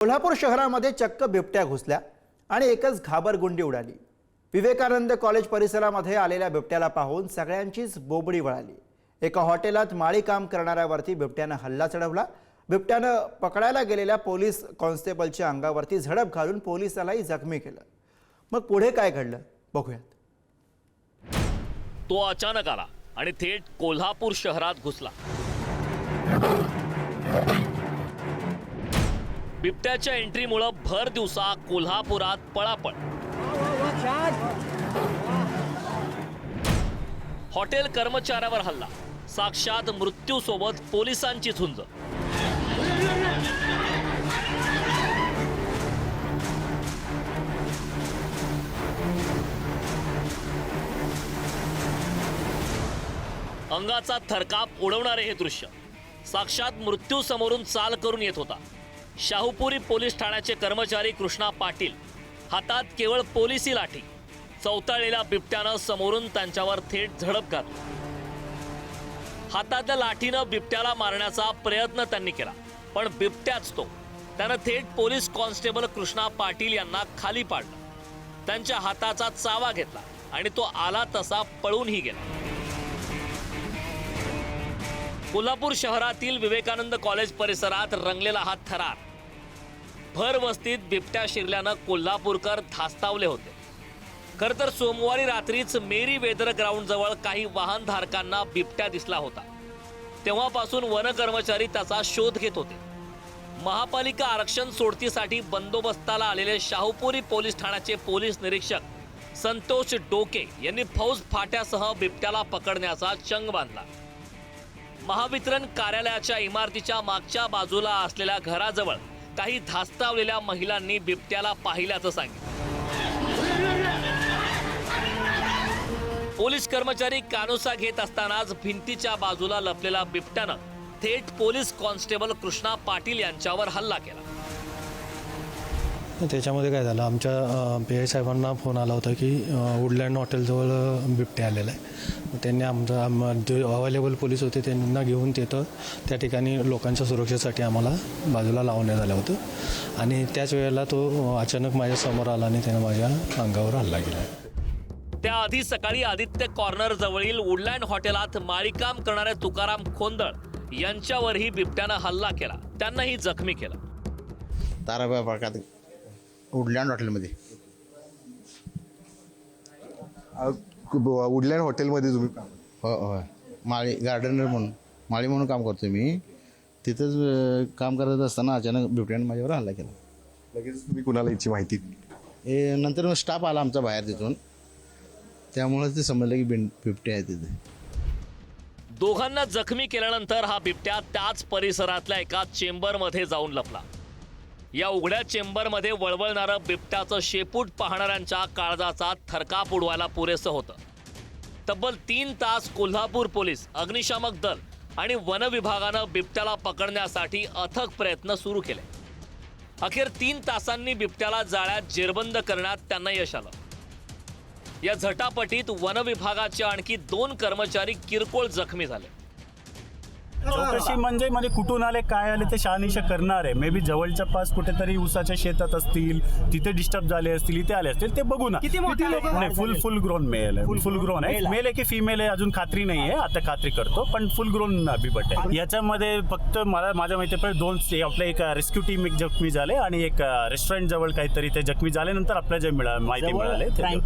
कोल्हापूर शहरामध्ये चक्क बिबट्या घुसल्या आणि एकच घाबरगुंडी उडाली. विवेकानंद कॉलेज परिसरामध्ये आलेल्या बिबट्याला पाहून सगळ्यांचीच बोबडी वळाली. एका हॉटेलात माळी काम करणाऱ्यावरती बिबट्यानं हल्ला चढवला. बिबट्यानं पकडायला गेलेल्या पोलीस कॉन्स्टेबलच्या अंगावरती झडप घालून पोलिसालाही जखमी केलं. मग पुढे काय घडलं? बघूयात. तो अचानक आला आणि थेट कोल्हापूर शहरात घुसला. बिबट्याच्या एंट्रीमुळं भर दिवसा कोल्हापुरात पळापळ. हॉटेल कर्मचाऱ्यावर हल्ला. साक्षात मृत्यूसोबत पोलिसांची झुंज. अंगाचा थरकाप उडवणारे हे दृश्य. साक्षात मृत्यू समोरून चाल करून येत होता. शाहूपुरी पोलीस ठाण्याचे कर्मचारी कृष्णा पाटील हातात केवळ पोलिसी लाठी चौताळलेल्या बिबट्यानं समोरून त्यांच्यावर थेट झडप घातली. हातातल्या लाठीनं बिबट्याला मारण्याचा प्रयत्न त्यांनी केला पण बिबट्याच तो. त्यानं थेट पोलीस कॉन्स्टेबल कृष्णा पाटील यांना खाली पाडलं. त्यांच्या हाताचा चावा घेतला आणि तो आला तसा पळूनही गेला. कोल्हापूर शहरातील विवेकानंद कॉलेज परिसरात रंगलेला हा थरार भर वस्तीत बिबट्या शिरल्यानं कोल्हापूरकर धास्तावले होते. खर तर सोमवारी रात्रीच मेरी वेदर ग्राउंड जवळ काही वाहनधारकांना बिबट्या दिसला होता. तेव्हापासून वन कर्मचारी त्याचा शोध घेत होते. महापालिका आरक्षण सोडतीसाठी बंदोबस्ताला आलेले शाहूपुरी पोलीस ठाण्याचे पोलीस निरीक्षक संतोष डोके यांनी फौज फाट्यासह बिबट्याला पकडण्याचा चंग बांधला. महावितरण कार्यालयाच्या इमारतीच्या मागच्या बाजूला असलेल्या घराजवळ काही धास्तावलेल्या महिलांनी बिबट्याला पाहिल्याचं सांगितलं. पोलीस कर्मचारी कानोसा घेत असतानाच भिंतीच्या बाजूला लपलेला बिबट्यानं थेट पोलीस कॉन्स्टेबल कृष्णा पाटील यांच्यावर हल्ला केला. त्याच्यामध्ये काय झालं आमच्या पी आय साहेबांना फोन आला होता की वुडलँड हॉटेलजवळ बिबटे आलेला आहे. त्यांनी आमचा आम- जे अवेलेबल पोलीस होते त्यांना घेऊन तिथं त्या ठिकाणी लोकांच्या सुरक्षेसाठी आम्हाला बाजूला लावण्यात आलं होतं. आणि त्याच वेळेला तो अचानक माझ्यासमोर आला आणि त्यानं माझ्या अंगावर हल्ला केला. त्याआधी सकाळी आदित्य कॉर्नर जवळील वुडलँड हॉटेलात माळीकाम करणारे तुकाराम खोंदळ यांच्यावरही बिबट्यानं हल्ला केला. त्यांनाही जखमी केलं. ताराबाई पार्कात वुडलँड हॉटेलमध्ये. वुडलँड हॉटेलमध्ये तुम्ही काम हो हो. माळी गार्डनर म्हणून माळी म्हणून काम करतो मी. तिथंच काम करत असताना अचानक बिबट्याने माझ्यावर हल्ला केला. लगेच तुम्ही कुणाला याची माहिती दिली? हे नंतर स्टाफ आला आमचा बाहेर तिथून. त्यामुळे ते समजलं की बिन बिबटे आहे तिथे. दोघांना जखमी केल्यानंतर हा बिबट्या त्याच परिसरातल्या एका चेंबरमध्ये जाऊन लपला. या उघड्या चेंबरमध्ये वळवळणारं बिबट्याचं शेपूट पाहणाऱ्यांच्या काळजाचा थरकाप उडवायला पुरेसं होतं. तब्बल तीन तास कोल्हापूर पोलीस अग्निशामक दल आणि वन विभागानं बिबट्याला पकडण्यासाठी अथक प्रयत्न सुरू केले. अखेर तीन तासांनी बिबट्याला जाळ्यात जेरबंद करण्यात त्यांना यश आलं. या झटापटीत वन विभागाचे आणखी दोन कर्मचारी किरकोळ जखमी झाले. चौकशी म्हणजे म्हणजे कुठून आले काय आले ते शहानिशा करणार आहे. मे बी जवळच्या पास कुठेतरी उसाच्या शेतात असतील तिथे डिस्टर्ब झाले असतील इथे आले असतील ते बघू ना. किती नाही फुल फुल ग्रोन मेल आहे. फुल ग्रोन आहे. मेल आहे. की फिमेल आहे अजून खात्री नाही आहे. आता खात्री करतो पण फुल ग्रोन बिबट आहे. याच्यामध्ये फक्त मला माझ्या माहिती दोन आपल्या एक रेस्क्यू टीम एक जखमी झाले आणि एक रेस्टॉरंट जवळ काहीतरी ते जखमी झाल्यानंतर आपल्याला जे मिळा माहिती मिळाले ते-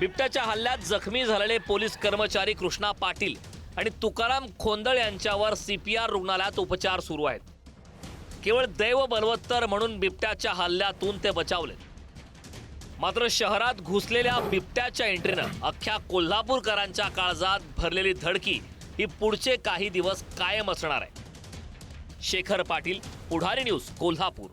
बिबट्याच्या हल्ल्यात जखमी झालेले पोलीस कर्मचारी कृष्णा पाटील. आणि तुकाराम खोंदळ यांच्यावर सी पी आर रुग्णालयात उपचार सुरू आहेत. केवळ दैव बलवत्तर म्हणून बिबट्याच्या हल्ल्यातून ते बचावले. मात्र शहरात घुसलेल्या बिबट्याच्या एंट्रीनं अख्ख्या कोल्हापूरकरांच्या काळजात भरलेली धडकी ही पुढचे काही दिवस कायम असणार आहे. शेखर पाटील पुढारी न्यूज कोल्हापूर.